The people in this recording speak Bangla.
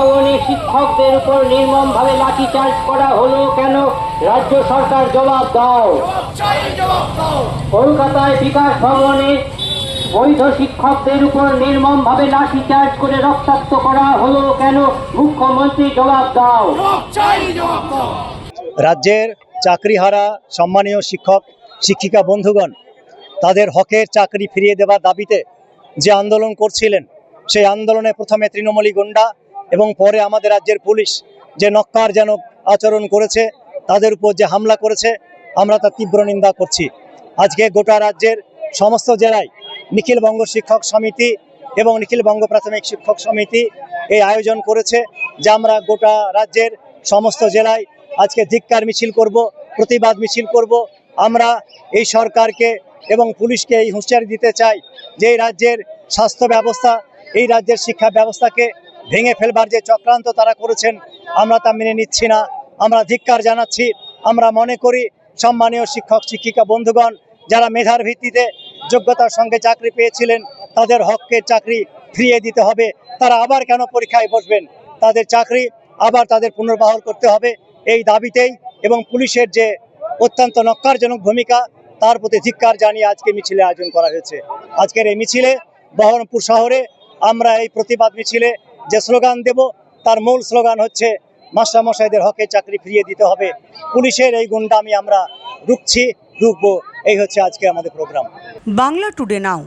ভবনে শিক্ষকদের উপর নির্মমভাবে লাঠিচার্জ করা হলো কেন? রাজ্য সরকার জবাব দাও। কলকাতায় বিকাশ ভবনে বৈধ শিক্ষকদের উপর নির্মমভাবে লাঠিচার্জ করে রক্তাক্ত করা হলো কেন? মুখ্যমন্ত্রী জবাব দাও। রাজ্যের চাকরিহারা সম্মানীয় শিক্ষক, শিক্ষিকা বন্ধুগণ, তাদের হকের চাকরি ফিরিয়ে দেওয়ার দাবিতে যে আন্দোলন করছিলেন, সেই আন্দোলনে প্রথমে তৃণমূলী গুন্ডা এবং পরে আমাদের রাজ্যের পুলিশ যে নক্কার যেন আচরণ করেছে, তাদের উপর যে হামলা করেছে, আমরা তা তীব্র নিন্দা করছি। আজকে গোটা রাজ্যের সমস্ত জেলায় নিখিল বঙ্গ শিক্ষক সমিতি এবং নিখিল বঙ্গ প্রাথমিক শিক্ষক সমিতি এই আয়োজন করেছে, যে আমরা গোটা রাজ্যের সমস্ত জেলায় আজকে ধিক্কার মিছিল করব, প্রতিবাদ মিছিল করব। আমরা এই সরকারকে এবং পুলিশকে এই হুঁশিয়ারি দিতে চাই যে এই রাজ্যের স্বাস্থ্য ব্যবস্থা, এই রাজ্যের শিক্ষা ব্যবস্থাকে ভেঙে ফেলবার যে চক্রান্ত তারা করেছেন, আমরা তা মেনে নিচ্ছি না। আমরা ধিক্কার জানাচ্ছি। আমরা মনে করি সম্মানীয় শিক্ষক, শিক্ষিকা, বন্ধুগণ, যারা মেধার ভিত্তিতে যোগ্যতার সঙ্গে চাকরি পেয়েছিলেন, তাদের হকের চাকরি ফিরিয়ে দিতে হবে। তারা আবার কেন পরীক্ষায় বসবেন? তাদের চাকরি আবার তাদের পুনর্বহাল করতে হবে। এই দাবিতেই এবং পুলিশের যে অত্যন্ত নক্কারজনক ভূমিকা, তার প্রতি ধিক্কার জানিয়ে আজকে মিছিলে আয়োজন করা হয়েছে। আজকের এই মিছিলে বহরমপুর শহরে আমরা এই প্রতিবাদ মিছিলে যে স্লোগান দেব, তার মূল স্লোগান হচ্ছে, মাস্টারমশাইদের হকে চাকরি ফিরিয়ে দিতে হবে। পুলিশের এই গুন্ডামি আমরা রুখছি, রুখবো। এই হচ্ছে আজকে আমাদের প্রোগ্রাম। বাংলা টুডে নাও।